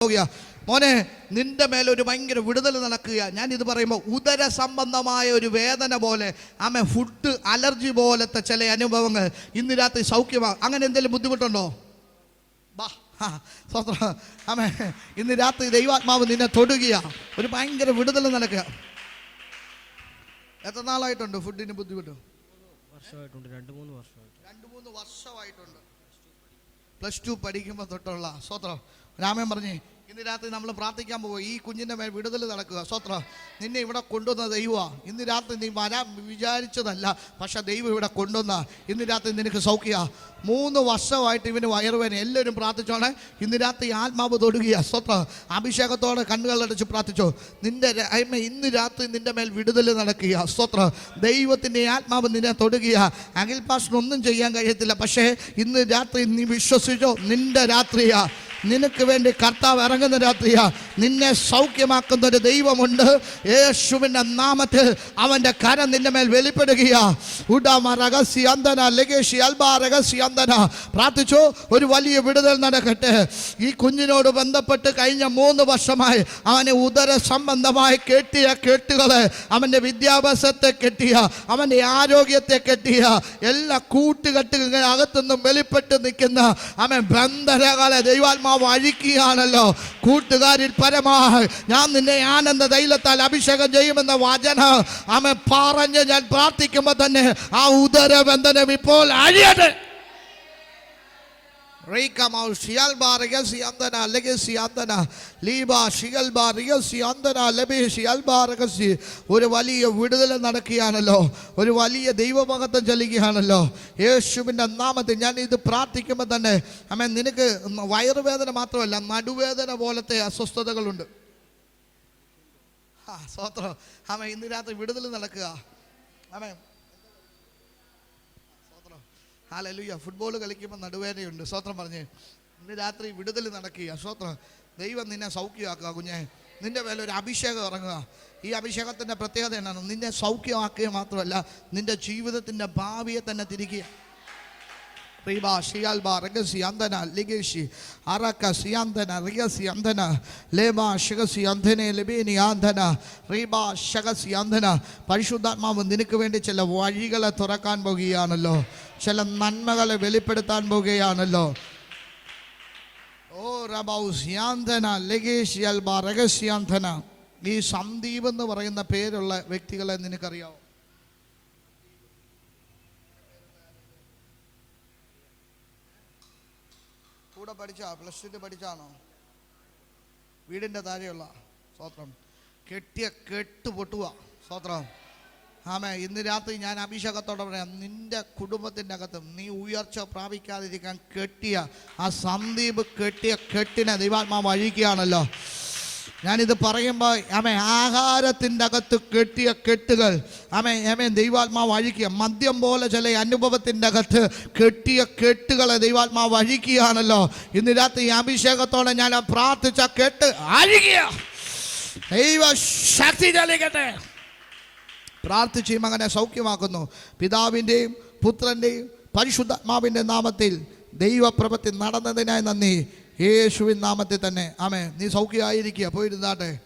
പോവുക മോനെ നിന്റെ മേലെ ഒരു ഭയങ്കര വിടുതൽ നടക്കുക ഞാൻ ഇത് പറയുമ്പോൾ ഉദര സംബന്ധമായ ഒരു വേദന പോലെ ആമേ ഫുഡ് അലർജി പോലത്തെ ചില അനുഭവങ്ങൾ ഇന്ന് രാത്രി സൗഖ്യമാകും അങ്ങനെ എന്തെങ്കിലും ബുദ്ധിമുട്ടുണ്ടോ? ബാ ഹാ, ആമേ ഇന്ന് രാത്രി ദൈവാത്മാവ് നിന്നെ തൊടുകയ. ഒരു ഭയങ്കര വിടുതൽ നടക്കുക. എത്ര നാളായിട്ടുണ്ട് ഫുഡിന് ബുദ്ധിമുട്ട്? വർഷമായിട്ടുണ്ട്. രണ്ട് മൂന്ന് വർഷമായിട്ട്. രണ്ട് മൂന്ന് വർഷമായിട്ടുണ്ട്. പ്ലസ് ടു പഠിക്കുമ്പോൾ തൊട്ടുള്ള സ്വത്രം രാമൻ പറഞ്ഞേ ഇന്ന് രാത്രി നമ്മൾ പ്രാർത്ഥിക്കാൻ പോവുക. ഈ കുഞ്ഞിന്റെ മേൽ വിടുതൽ നടക്കുക. സ്വത്ര നിന്നെ ഇവിടെ കൊണ്ടുവന്ന ദൈവമാണ് ഇന്ന് രാത്രി നീ വരാൻ വിചാരിച്ചതല്ല പക്ഷേ ദൈവം ഇവിടെ കൊണ്ടുവന്ന. ഇന്ന് രാത്രി നിനക്ക് സൗഖ്യ. മൂന്ന് വർഷമായിട്ട് ഇവന് വയറുവേന എല്ലാവരും പ്രാർത്ഥിച്ചോണെ. ഇന്ന് രാത്രി ആത്മാവ് തൊടുകയാ. സ്വത്ര അഭിഷേകത്തോടെ കണ്ണുകളടച്ച് പ്രാർത്ഥിച്ചോ. നിന്റെ അമ്മ ഇന്ന് രാത്രി നിന്റെ മേൽ വിടുതൽ നടക്കുക സ്വത്ര ദൈവത്തിന്റെ ആത്മാവ് നിന്നെ തൊടുകയ. അഖിൽ പാഷനൊന്നും ചെയ്യാൻ കഴിയത്തില്ല പക്ഷേ ഇന്ന് രാത്രി നീ വിശ്വസിച്ചോ? നിന്റെ രാത്രിയാ. നിനക്ക് വേണ്ടി കർത്താവ് ഇറങ്ങുന്ന രാത്രിയാ നിന്നെ സൗഖ്യമാക്കുന്ന ഒരു ദൈവമുണ്ട്. യേശുവിന്റെ നാമത്തിൽ അവന്റെ കരം നിന്റെ മേൽ വെളിപ്പെടുകയാ. ഉഡാമ ലഗേഷി പ്രാർത്ഥിച്ചു ഒരു വലിയ വിടുതൽ നടക്കട്ടെ. ഈ കുഞ്ഞിനോട് ബന്ധപ്പെട്ട് കഴിഞ്ഞ മൂന്ന് വർഷമായി അവനെ ഉദര സംബന്ധമായി കെട്ടിയ കെട്ടുകളെ അവന്റെ വിദ്യാഭ്യാസത്തെ കെട്ടിയ അവന്റെ ആരോഗ്യത്തെ കെട്ടിയ എല്ലാ കൂട്ടുകെട്ടുകൾ അകത്തുനിന്നും വെളിപ്പെട്ട് നിൽക്കുന്ന അവൻ ബന്ധനകളെ ദൈവാത്മാവ് അഴിക്കുകയാണല്ലോ. കൂട്ടുകാരിൽ പരമായി. ഞാൻ നിന്നെ ആനന്ദ തൈലത്താൽ അഭിഷേകം ചെയ്യുമെന്ന വചന അവൻ പറഞ്ഞ് ഞാൻ പ്രാർത്ഥിക്കുമ്പോൾ തന്നെ ആ ഉദരബന്ധനം ഇപ്പോൾ അഴിയട്ടെ. ഒരു വലിയ വിടുതൽ നടക്കുകയാണല്ലോ ഒരു വലിയ ദൈവമഹത്വം ചലിക്കുകയാണല്ലോ യേശുവിന്റെ നാമത്തിൽ ഞാൻ ഇത് പ്രാർത്ഥിക്കുമ്പോൾ തന്നെ അമ്മ നിനക്ക് വയറുവേദന മാത്രമല്ല നടുവേദന പോലത്തെ അസ്വസ്ഥതകളുണ്ട് ആ സ്വത്രം ആമ ഇന്ന് രാത്രി വിടുതൽ നടക്കുക സ്തോത്രം ഹാലലുയ്യ ഫുട്ബോൾ കളിക്കുമ്പോൾ നടുവേദനയുണ്ട്. സ്വോത്രം പറഞ്ഞേ ഇന്ന് രാത്രി വിടുതൽ നടക്കുക സ്വത്രം ദൈവം നിന്നെ സൗഖ്യമാക്കുക കുഞ്ഞെ. നിന്റെ മേലെ ഒരു അഭിഷേകം ഇറങ്ങുക. ഈ അഭിഷേകത്തിന്റെ പ്രത്യേകത എന്നാണ്. നിന്നെ സൗഖ്യമാക്കുക മാത്രമല്ല നിന്റെ ജീവിതത്തിന്റെ ഭാവിയെ തന്നെ തിരിക്കുക. പരിശുദ്ധാത്മാവ് നിനക്ക് വേണ്ടി ചില വഴികളെ തുറക്കാൻ പോകുകയാണല്ലോ. ചില നന്മകളെ വെളിപ്പെടുത്താൻ പോകുകയാണല്ലോ. ഓ റബൗ സിയാന്തന ലഗേഷി അൽബ രഹസ്യാന്തന. ഈ സന്ദീപ് എന്ന് പറയുന്ന പേരുള്ള വ്യക്തികളെ നിനക്കറിയാവോ? കൂടെ പഠിച്ചാ പ്ലസ് ടു പഠിച്ചാണോ? വീടിന്റെ താഴെയുള്ള സ്വത്രം കെട്ടിയ കെട്ട് പൊട്ടുക സ്വത്രം ആമേ ഇന്ന് രാത്രി ഞാൻ അഭിഷേകത്തോടെ പറയാം. നിന്റെ കുടുംബത്തിന്റെ അകത്തും നീ ഉയർച്ച പ്രാപിക്കാതിരിക്കാൻ കെട്ടിയ ആ സന്ദീപ് കെട്ടിയ കെട്ടിനെ ദൈവാത്മാവ് അഴിക്കുകയാണല്ലോ. ഞാനിത് പറയുമ്പോൾ ആമേ ആഹാരത്തിന്റെ അകത്ത് കെട്ടിയ കെട്ടുകൾ ആമേ ആമേ ദൈവാത്മാവ് അഴിക്കുക. മദ്യം പോലെ ചില അനുഭവത്തിന്റെ അകത്ത് കെട്ടിയ കെട്ടുകളെ ദൈവാത്മാവ് അഴിക്കുകയാണല്ലോ. ഇന്ന് രാത്രി ഈ അഭിഷേകത്തോടെ ഞാൻ പ്രാർത്ഥിച്ച കെട്ട് അഴിക്കുക. ദൈവ ശക്തി ചലിക്കട്ടെ പ്രാർത്ഥിച്ച് അങ്ങനെ സൗഖ്യമാക്കുന്നു. പിതാവിന്റെയും പുത്രന്റെയും പരിശുദ്ധാത്മാവിന്റെ നാമത്തിൽ ദൈവപ്രവൃത്തി നടന്നതിനായി നന്ദി. യേശുവിൻ നാമത്തിൽ തന്നെ. ആമേ നീ സൗഖ്യമായിരിക്കുക. പോയിരുന്നാട്ടെ.